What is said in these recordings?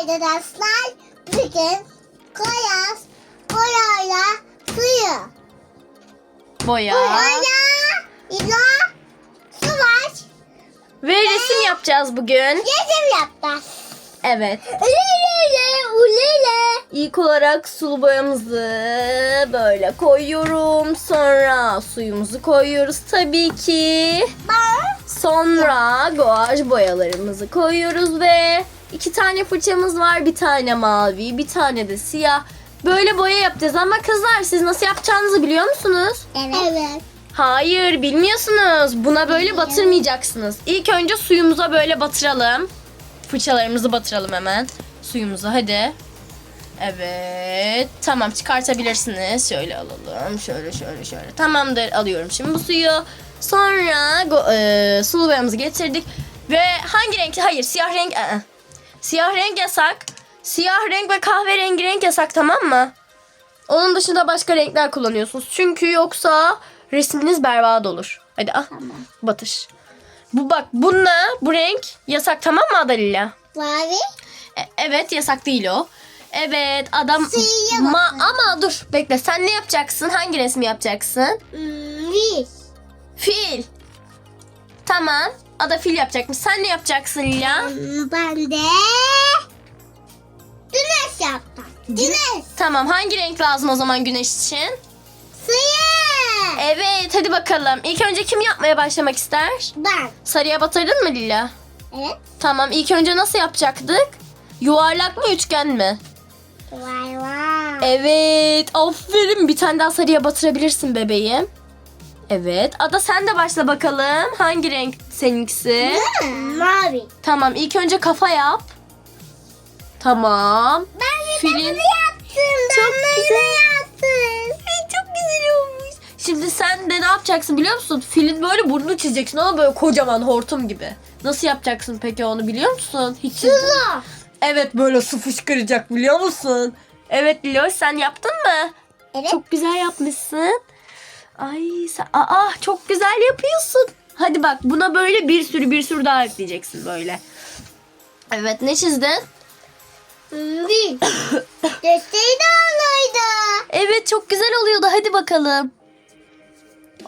arkadaşlar bugün koyaz boyayla suyu. Boya. Boyayla ila su var. Ve resim yapacağız bugün. Resim yapacağız. Evet. Ulele ulele. İlk olarak sulu boyamızı böyle koyuyorum. Sonra suyumuzu koyuyoruz tabii ki. Sonra guaj boyalarımızı koyuyoruz ve iki tane fırçamız var. Bir tane mavi, bir tane de siyah. Böyle boya yapacağız ama kızlar siz nasıl yapacağınızı biliyor musunuz? Evet. evet. Hayır bilmiyorsunuz. Buna böyle batırmayacaksınız. İlk önce suyumuza böyle batıralım. Fırçalarımızı batıralım hemen. Suyumuza hadi. Evet. Tamam çıkartabilirsiniz. Şöyle alalım. Şöyle şöyle şöyle. Tamamdır. Alıyorum şimdi bu suyu. Sonra e, sulu boyamızı getirdik. Ve hangi renk? Hayır siyah renk. ı-ı. Siyah renk yasak. Siyah renk ve kahverengi renk yasak tamam mı? Onun dışında başka renkler kullanıyorsunuz. Çünkü yoksa resminiz berbat olur. Hadi al. Batır. Bu bak bununla bu renk yasak tamam mı Adalila? Mavi. E- evet yasak değil o. Evet adam Ma- bakın. ama dur bekle sen ne yapacaksın? Hangi resmi yapacaksın? Hmm, bir. Fil. Tamam. Ada fil yapacakmış. Sen ne yapacaksın Lila? Hmm, Ben de güneş yaptım. Güneş. Tamam. Hangi renk lazım o zaman güneş için? Suyu. Evet hadi bakalım. İlk önce kim yapmaya başlamak ister? Ben. Sarıya batırdın mı Lila? Evet. Tamam ilk önce nasıl yapacaktık? Yuvarlak mı üçgen mi? Vay vay. Evet aferin bir tane daha sarıya batırabilirsin bebeğim. Evet Ada sen de başla bakalım. Hangi renk seninkisi? Hmm, Mavi. Tamam ilk önce kafa yap. Tamam. Ben Filin- yaptım. Çok Ben güzel. yaptım. Çok güzel olmuş. Şimdi sen de ne yapacaksın biliyor musun? Filin böyle burnunu çizeceksin ama böyle kocaman hortum gibi. Nasıl yapacaksın peki onu biliyor musun? Hiç çizdin. Evet böyle su fışkıracak biliyor musun? Evet Lilo sen yaptın mı? Evet. Çok güzel yapmışsın. Ay sen aa çok güzel yapıyorsun. Hadi bak buna böyle bir sürü bir sürü daha ekleyeceksin böyle. Evet ne çizdin? Bir. Desteği de alaydı. Evet çok güzel oluyordu. Hadi bakalım.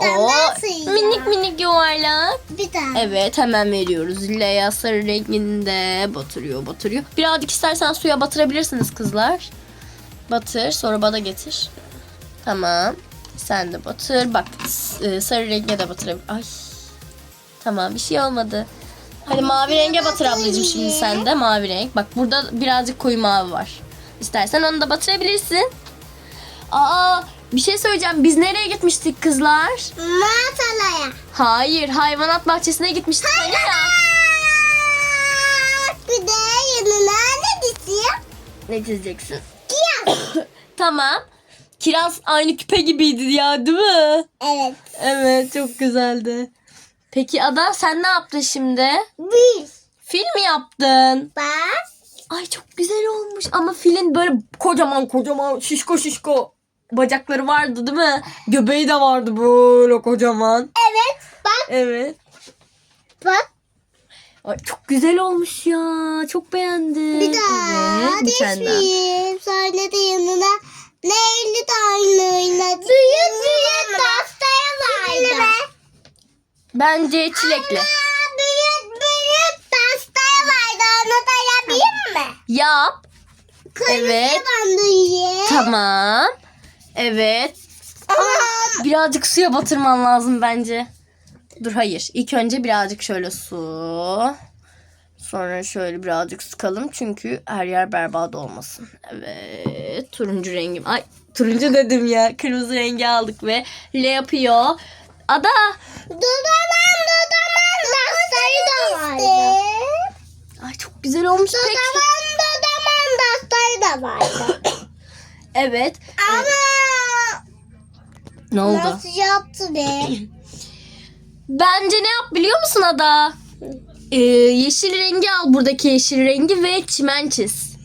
Ben Oo, nasıl minik minik yuvarlak. Bir tane. Evet hemen veriyoruz. Leya sarı renginde batırıyor batırıyor. Birazcık istersen suya batırabilirsiniz kızlar. Batır sonra bana getir. Tamam. Sen de batır. Bak e, sarı renge de batırabilir. Ay. Tamam bir şey olmadı. Hadi mavi renge batır ablacığım şimdi sen de mavi renk. Bak burada birazcık koyu mavi var. İstersen onu da batırabilirsin. Aa bir şey söyleyeceğim. Biz nereye gitmiştik kızlar? Masalaya. Hayır hayvanat bahçesine gitmiştik hani ya. Bir de yanına ne dizeyim? Ne çizeceksin? Kıyas. Tamam. Kiraz aynı küpe gibiydi ya değil mi? evet. Evet çok güzeldi. Peki Ada sen ne yaptın şimdi? Bir. Fil mi yaptın? Bak. Ay çok güzel olmuş ama filin böyle kocaman kocaman şişko şişko bacakları vardı değil mi? Göbeği de vardı böyle kocaman. Evet. Bak. Evet. Bak. Ay çok güzel olmuş ya. Çok beğendim. Bir daha. Evet, bir tane daha. Sonra da yanına neyli de aynı oynadı. Büyük büyük pastaya vardı. Bence çilekli. Aa, büyük büyük pastaya vardı. Onu da yapayım mı? Yap. Kırmızı Evet. bandı Tamam. Evet. Ama Birazcık suya batırman lazım bence. Dur hayır. İlk önce birazcık şöyle su. Sonra şöyle birazcık sıkalım çünkü her yer berbat olmasın. Evet. Turuncu rengim. Ay turuncu dedim ya. Kırmızı rengi aldık ve le yapıyor. Ada. Dudaman dudaman dastayı da vardı. Ay çok güzel olmuş. Dudaman dudaman dastayı da vardı. Evet. Ama Ne oldu? nasıl yaptı be? Bence ne yap biliyor musun Ada? Ee, yeşil rengi al buradaki yeşil rengi ve çimen çiz.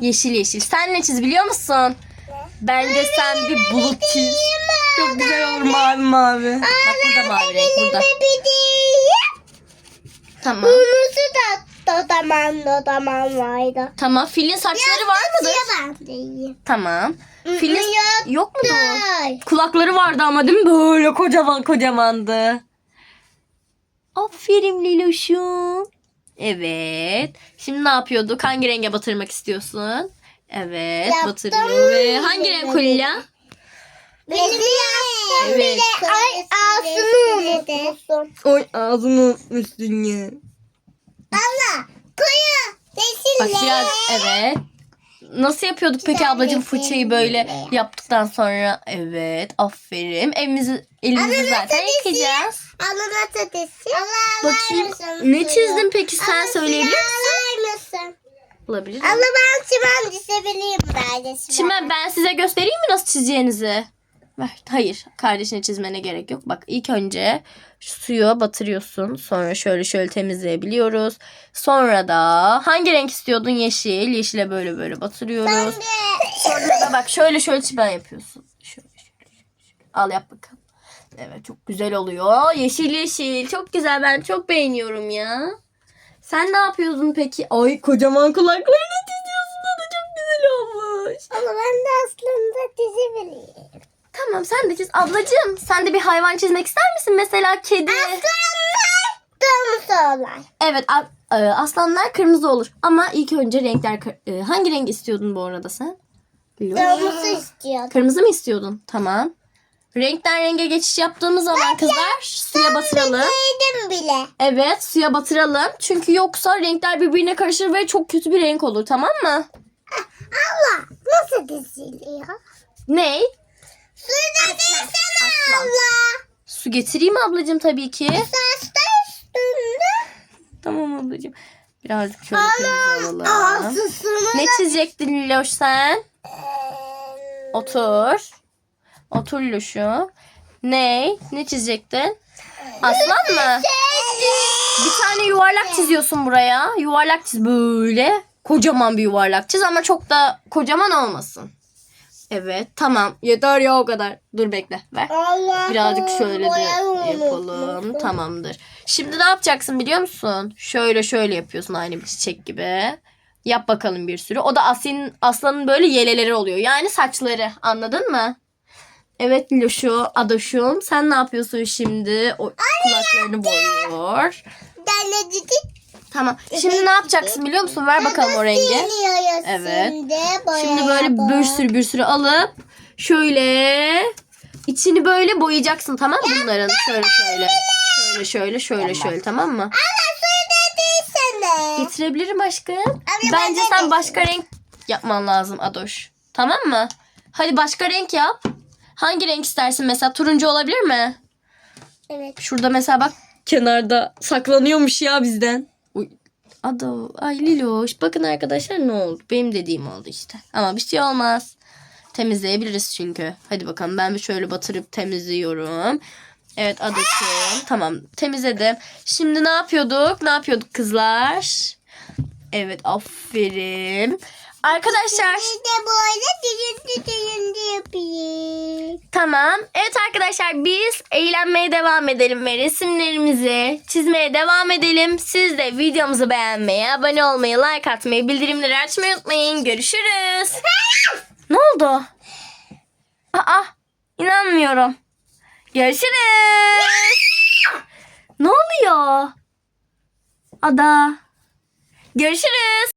Yeşil yeşil. Sen ne çiz biliyor musun? Bence sen bir bulut çiz. Çok güzel olur mavi mavi. Bak burada mavi renk burada. Tamam. Kırmızı da dodaman dodaman vardı. Tamam. Filin saçları var mıdır? Tamam. Filin Yok. Ay. Kulakları vardı ama değil mi? Böyle kocaman kocamandı. Aferin Liloş'um. Evet. Şimdi ne yapıyorduk? Hangi renge batırmak istiyorsun? Evet Yaptım. batırıyor ve hangi renk Kulila? Benim yaptım Evet. bile. Ay ağzını unutmuşsun. Oy ağzını unutmuşsun ya. Allah koyu. Bak Resimle. biraz evet. Nasıl yapıyorduk peki Güzel ablacığım resim. fırçayı böyle yaptıktan sonra? Evet aferin. Evimizi elimizi Ama zaten yıkayacağız. Alın atatesi. Allah Bakayım. Ne çizdin peki sen söyleyebilir misin? misin? Olabilir. Allah ben çimen çizebileyim böyle. Çimen ben size göstereyim mi nasıl çizeceğinizi? Ver. Hayır. Kardeşine çizmene gerek yok. Bak ilk önce şu suyu batırıyorsun. Sonra şöyle şöyle temizleyebiliyoruz. Sonra da hangi renk istiyordun? Yeşil. Yeşile böyle böyle batırıyoruz. Sonra da bak şöyle şöyle çimen yapıyorsun. Şöyle şöyle. şöyle. Al yap bakalım. Evet çok güzel oluyor. Yeşil yeşil. Çok güzel. Ben çok beğeniyorum ya. Sen ne yapıyordun peki? Ay kocaman kulaklarını çiziyorsun. O da çok güzel olmuş. Ama ben de aslında çizebileyim. Tamam sen de çiz. Ablacığım sen de bir hayvan çizmek ister misin? Mesela kedi. Aslanlar domuz olan. Evet a- e, aslanlar kırmızı olur. Ama ilk önce renkler... kır- e, hangi renk istiyordun bu arada sen? Domuzu istiyordum. Kırmızı mı istiyordun? Tamam. Renkten renge geçiş yaptığımız zaman kızlar suya batıralım. Yedim bile. Evet suya batıralım. Çünkü yoksa renkler birbirine karışır ve çok kötü bir renk olur tamam mı? Allah nasıl diziliyor? Ne? Suda desene Aslan. Allah. Su getireyim ablacığım tabii ki. Sasta üstünde. Tamam ablacığım. Birazcık şöyle kırmızı alalım. Ağzısını Ne çizecektin Liloş sen? Otur. Otur Liloş'u. Ne? Ne çizecektin? Aslan mı? Bir tane yuvarlak çiziyorsun buraya. Yuvarlak çiz böyle. Kocaman bir yuvarlak çiz ama çok da kocaman olmasın. Evet tamam. Yeter ya o kadar. Dur bekle ver. Allah. Birazcık şöyle de yapalım. Tamamdır. Şimdi ne yapacaksın biliyor musun? Şöyle şöyle yapıyorsun aynı bir çiçek gibi. Yap bakalım bir sürü. O da Asin'in aslanın böyle yeleleri oluyor. Yani saçları. Anladın mı? Evet Loşu, Adoşum. Sen ne yapıyorsun şimdi? O kulaklarını boyuyor. Denecik. Tamam. Şimdi ne yapacaksın biliyor musun? Ver bakalım o rengi. Evet. Şimdi böyle bir sürü bir sürü alıp şöyle içini böyle boyayacaksın tamam mı bunların? Şöyle şöyle. Şöyle şöyle şöyle şöyle tamam mı? Getirebilirim aşkım. ben Bence sen başka renk yapman lazım Adoş. Tamam mı? Hadi başka renk yap. Hangi renk istersin mesela? Turuncu olabilir mi? Evet. Şurada mesela bak kenarda saklanıyormuş ya bizden. Ado, ay Liloş. Bakın arkadaşlar ne oldu? Benim dediğim oldu işte. Ama bir şey olmaz. Temizleyebiliriz çünkü. Hadi bakalım ben bir şöyle batırıp temizliyorum. Evet Adoş'um. Tamam temizledim. Şimdi ne yapıyorduk? Ne yapıyorduk kızlar? Evet aferin. Arkadaşlar de böyle yapayım. Tamam. Evet arkadaşlar biz eğlenmeye devam edelim ve resimlerimizi çizmeye devam edelim. Siz de videomuzu beğenmeyi, abone olmayı, like atmayı, bildirimleri açmayı unutmayın. Görüşürüz. ne oldu? Aa, inanmıyorum. Görüşürüz. ne oluyor? Ada. Görüşürüz.